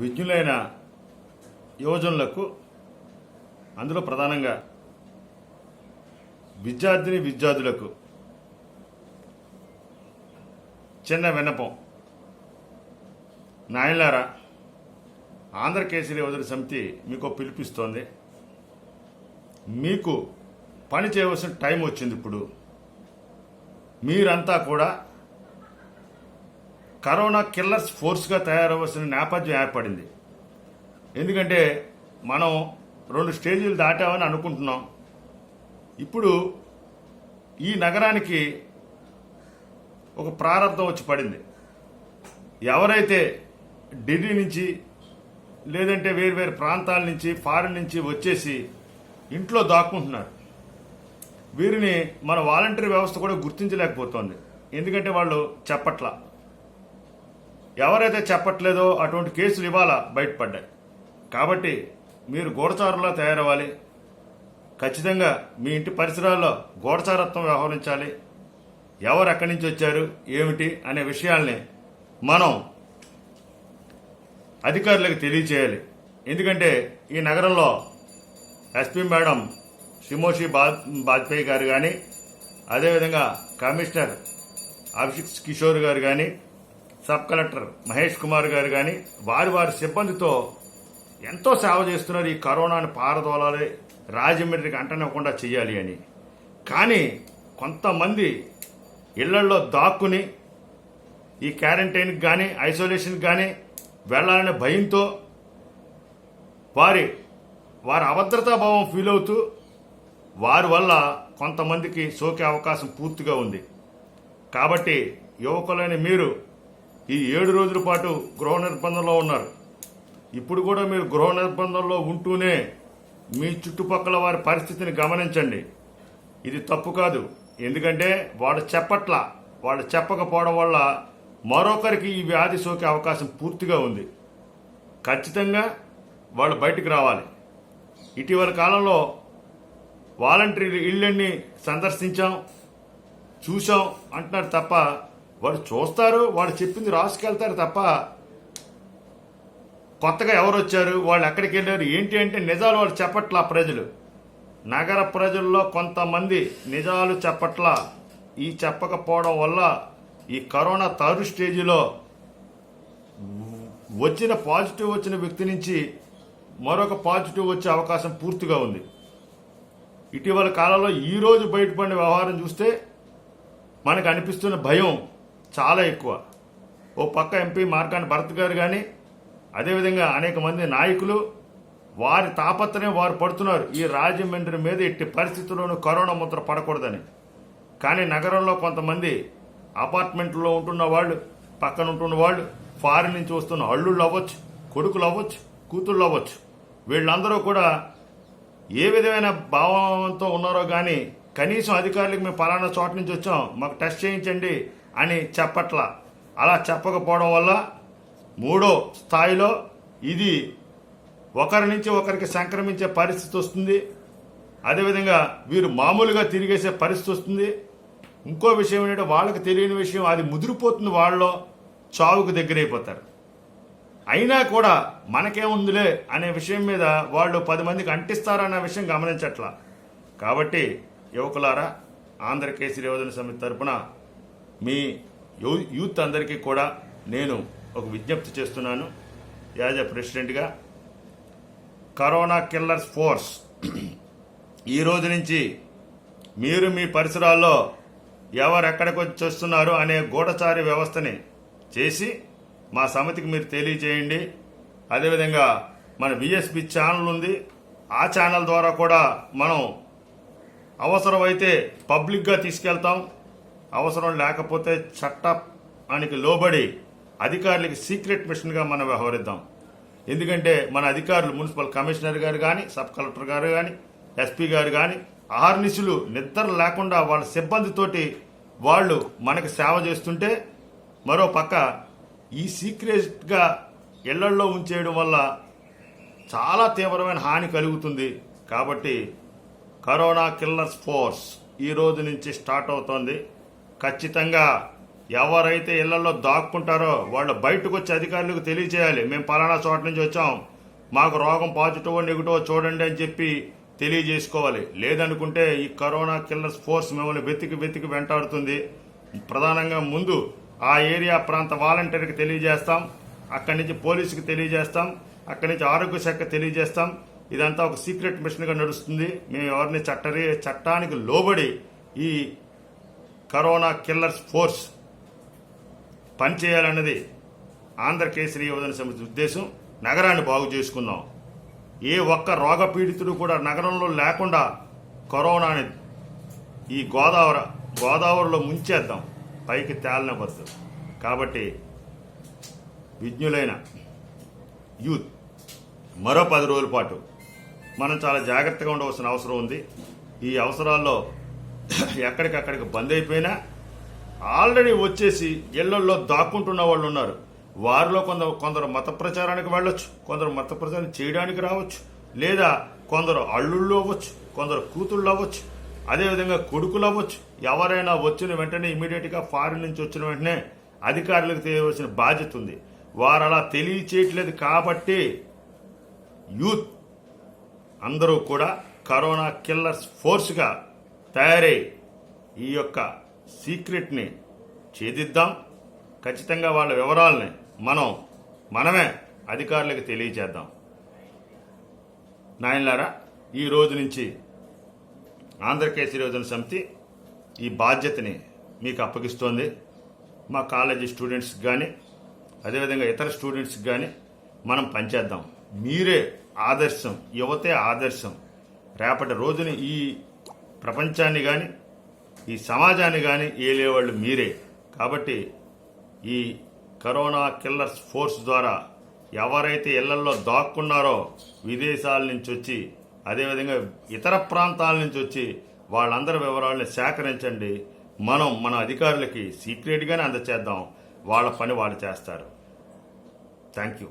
విజ్ఞులైన యువజనులకు అందులో ప్రధానంగా విద్యార్థిని విద్యార్థులకు చిన్న విన్నపం. నాయలారా ఆంధ్ర కేసరి యువజన సమితి మీకు పిలిపిస్తోంది. మీకు పని చేయవలసిన టైం వచ్చింది ఇప్పుడు. మీరంతా కూడా కరోనా కిల్లర్స్ ఫోర్స్గా తయారవలసిన నేపథ్యం ఏర్పడింది. ఎందుకంటే మనం రెండు స్టేజీలు దాటామని అనుకుంటున్నాం. ఇప్పుడు ఈ నగరానికి ఒక ప్రారంభం వచ్చి పడింది. ఎవరైతే ఢిల్లీ నుంచి లేదంటే వేరు వేరు ప్రాంతాల నుంచి ఫారెన్ నుంచి వచ్చేసి ఇంట్లో దాక్కుంటున్నారు. వీరిని మన వాలంటరీ వ్యవస్థ కూడా గుర్తించలేకపోతోంది. ఎందుకంటే వాళ్ళు చెప్పట్లా. ఎవరైతే చెప్పట్లేదో అటువంటి కేసులు ఇవాళ బయటపడ్డాయి. కాబట్టి మీరు గూఢచారులా తయారవ్వాలి. ఖచ్చితంగా మీ ఇంటి పరిసరాల్లో గూఢచారత్వం వ్యవహరించాలి. ఎవరు ఎక్కడి నుంచి వచ్చారు ఏమిటి అనే విషయాల్ని మనం అధికారులకు తెలియచేయాలి. ఎందుకంటే ఈ నగరంలో ఎస్పీ మేడం షిమోషి బా బాజ్పేయి గారు కానీ అదేవిధంగా కమిషనర్ అభిషేక్ కిషోర్ గారు కానీ సబ్ కలెక్టర్ మహేష్ కుమార్ గారు కానీ వారి వారి సిబ్బందితో ఎంతో సేవ చేస్తున్నారు. ఈ కరోనాను పారదోలాలి రాజమండ్రికి అంటనివ్వకుండా చేయాలి అని. కానీ కొంతమంది ఇళ్ళలో దాక్కుని ఈ క్యారంటైన్కి కానీ ఐసోలేషన్కి కానీ వెళ్ళాలనే భయంతో వారి వారి అభద్రతా భావం ఫీల్ అవుతూ వారి వల్ల కొంతమందికి సోకే అవకాశం పూర్తిగా ఉంది. కాబట్టి యువకులైన మీరు ఈ ఏడు రోజుల పాటు గృహ నిర్బంధంలో ఉన్నారు. ఇప్పుడు కూడా మీరు గృహ నిర్బంధంలో ఉంటూనే మీ చుట్టుపక్కల వారి పరిస్థితిని గమనించండి. ఇది తప్పు కాదు. ఎందుకంటే వాడు చెప్పట్ల వాడు చెప్పకపోవడం వల్ల మరొకరికి ఈ వ్యాధి సోకే అవకాశం పూర్తిగా ఉంది. ఖచ్చితంగా వాళ్ళు బయటికి రావాలి. ఇటీవల కాలంలో వాలంటరీ ఇళ్ళన్ని సందర్శించాం చూసాం అంటున్నారు తప్ప వాడు చూస్తారు వాడు చెప్పింది రాసుకెళ్తారు తప్ప కొత్తగా ఎవరు వచ్చారు వాళ్ళు ఎక్కడికి వెళ్ళారు ఏంటి అంటే నిజాలు వాళ్ళు చెప్పట్లా ప్రజలు. నగర ప్రజల్లో కొంతమంది నిజాలు చెప్పట్లా. ఈ చెప్పకపోవడం వల్ల ఈ కరోనా థర్డ్ స్టేజిలో వచ్చిన పాజిటివ్ వచ్చిన వ్యక్తి నుంచి మరొక పాజిటివ్ వచ్చే అవకాశం పూర్తిగా ఉంది. ఇటీవల కాలంలో ఈ రోజు బయటపడిన వ్యవహారం చూస్తే మనకు అనిపిస్తున్న భయం చాలా ఎక్కువ. ఓ పక్క ఎంపీ మార్కాన్ భరత్ గారు కానీ అదేవిధంగా అనేక మంది నాయకులు వారి తాపత్రయం వారు పడుతున్నారు. ఈ రాజమండ్రి మీద ఎట్టి పరిస్థితుల్లోనూ కరోనా ముద్ర పడకూడదని. కానీ నగరంలో కొంతమంది అపార్ట్మెంట్లో ఉంటున్న వాళ్ళు పక్కన ఉంటున్న వాళ్ళు ఫారిన్ నుంచి వస్తున్న అల్లుళ్ళు అవ్వచ్చు కొడుకులు అవ్వచ్చు కూతుళ్ళు అవ్వచ్చు. వీళ్ళందరూ కూడా ఏ విధమైన భావంతో ఉన్నారో కానీ కనీసం అధికారులకు మేము పలానా చోట నుంచి వచ్చాం మాకు టెస్ట్ చేయించండి అని చెప్పట్లా. అలా చెప్పకపోవడం వల్ల మూడో స్థాయిలో ఇది ఒకరి నుంచి ఒకరికి సంక్రమించే పరిస్థితి వస్తుంది. అదేవిధంగా వీరు మామూలుగా తిరిగేసే పరిస్థితి వస్తుంది. ఇంకో విషయం ఏంటంటే వాళ్ళకి తెలియని విషయం అది ముదిరిపోతుంది వాళ్ళలో చావుకు దగ్గరైపోతారు. అయినా కూడా మనకేముందిలే అనే విషయం మీద వాళ్ళు పది మందికి అంటిస్తారన్న విషయం గమనించట్లా. కాబట్టి యువకులారా ఆంధ్ర కేసరి యువజన సమితి తరపున మీ యూ- యూత్ అందరికీ కూడా నేను ఒక విజ్ఞప్తి చేస్తున్నాను. యాజ్ ఎ ప్రెసిడెంట్గా కరోనా కిల్లర్స్ ఫోర్స్ ఈ రోజు నుంచి మీరు మీ పరిసరాల్లో ఎవరెక్కడికి వచ్చి వస్తున్నారు అనే గూఢచారి వ్యవస్థని చేసి మా సమితికి మీరు తెలియజేయండి. అదేవిధంగా మన విఎస్పి ఛానల్ ఉంది. ఆ ఛానల్ ద్వారా కూడా మనం అవసరమైతే పబ్లిక్గా తీసుకెళ్తాం. అవసరం లేకపోతే చట్టానికి లోబడి అధికారులకి సీక్రెట్ మిషన్గా మనం వ్యవహరిద్దాం. ఎందుకంటే మన అధికారులు మున్సిపల్ కమిషనర్ గారు కానీ సబ్ కలెక్టర్ గారు కానీ ఎస్పీ గారు కానీ ఆహర్నిశులు నిద్ర లేకుండా వాళ్ళ సిబ్బందితోటి వాళ్ళు మనకి సేవ చేస్తుంటే మరో పక్క ఈ సీక్రెట్గా ఇళ్ళల్లో ఉంచేయడం వల్ల చాలా తీవ్రమైన హాని కలుగుతుంది. కాబట్టి కరోనా కిల్లర్స్ ఫోర్స్ ఈ రోజు నుంచి స్టార్ట్ అవుతోంది. ఖచ్చితంగా ఎవరైతే ఇళ్ళలో దాక్కుంటారో వాళ్ళు బయటకు వచ్చి అధికారులకు తెలియజేయాలి. మేము పలానా చోట నుంచి వచ్చాం. మాకు రోగం పాజిటివ్ నెగిటివ్ చూడండి అని చెప్పి తెలియజేసుకోవాలి. లేదనుకుంటే ఈ కరోనా కిల్లర్స్ ఫోర్స్ మిమ్మల్ని వెతికి వెతికి వెంటాడుతుంది. ప్రధానంగా ముందు ఆ ఏరియా ప్రాంత వాలంటీర్కి తెలియజేస్తాం. అక్కడి నుంచి పోలీసుకి తెలియజేస్తాం. అక్కడి నుంచి ఆరోగ్య శాఖ తెలియజేస్తాం. ఇదంతా ఒక సీక్రెట్ మిషన్గా నడుస్తుంది. మేము ఎవరిని చట్టరి చట్టానికి లోబడి ఈ కరోనా కిల్లర్స్ ఫోర్స్ పనిచేయాలన్నది ఆంధ్ర కేసరి యువజన సమితి ఉద్దేశం. నగరాన్ని బాగు చేసుకుందాం. ఏ ఒక్క రోగ పీడితుడు కూడా నగరంలో లేకుండా కరోనాని ఈ గోదావరి గోదావరిలో ముంచేద్దాం. పైకి తేలనివ్వద్దు కాబట్టి విజ్ఞులైన యూత్ మరో పది రోజుల పాటు మనం చాలా జాగ్రత్తగా ఉండవలసిన అవసరం ఉంది. ఈ అవసరాల్లో ఎక్కడికక్కడికి బంద్ అయిపోయినా ఆల్రెడీ వచ్చేసి ఇళ్ళలో దాక్కుంటున్న వాళ్ళు ఉన్నారు. వారిలో కొందరు కొందరు మత ప్రచారానికి వెళ్ళొచ్చు కొందరు మత ప్రచారం చేయడానికి రావచ్చు లేదా కొందరు అల్లుళ్ళు అవ్వచ్చు కొందరు కూతుళ్ళు అవ్వచ్చు అదేవిధంగా కొడుకులు అవ్వచ్చు. ఎవరైనా వచ్చిన వెంటనే ఇమీడియట్గా ఫారిన్ నుంచి వచ్చిన వెంటనే అధికారులకు తెలియవలసిన బాధ్యత ఉంది. వారు అలా తెలియచేయట్లేదు కాబట్టి యూత్ అందరూ కూడా కరోనా కిల్లర్స్ ఫోర్స్గా తయారై ఈ యొక్క సీక్రెట్ని ఛేదిద్దాం. ఖచ్చితంగా వాళ్ళ వివరాలని మనం మనమే అధికారులకు తెలియచేద్దాం నాయనలారా ఈ రోజు నుంచి ఆంధ్రకేసరి యోజన సమితి ఈ బాధ్యతని మీకు అప్పగిస్తోంది. మా కాలేజీ స్టూడెంట్స్కి కానీ అదేవిధంగా ఇతర స్టూడెంట్స్కి కానీ మనం పనిచేద్దాం. మీరే ఆదర్శం యువతే ఆదర్శం. రేపటి రోజున ఈ ప్రపంచాన్ని కానీ ఈ సమాజాన్ని కానీ ఏలేవాళ్ళు మీరే. కాబట్టి ఈ కరోనా కిల్లర్స్ ఫోర్స్ ద్వారా ఎవరైతే ఇళ్ళల్లో దాక్కున్నారో విదేశాల నుంచి వచ్చి అదేవిధంగా ఇతర ప్రాంతాల నుంచి వచ్చి వాళ్ళందరి వివరాలను సేకరించండి. మనం మన అధికారులకి సీక్రెట్గానే అందచేద్దాం. వాళ్ళ పని వాళ్ళు చేస్తారు. Thank you.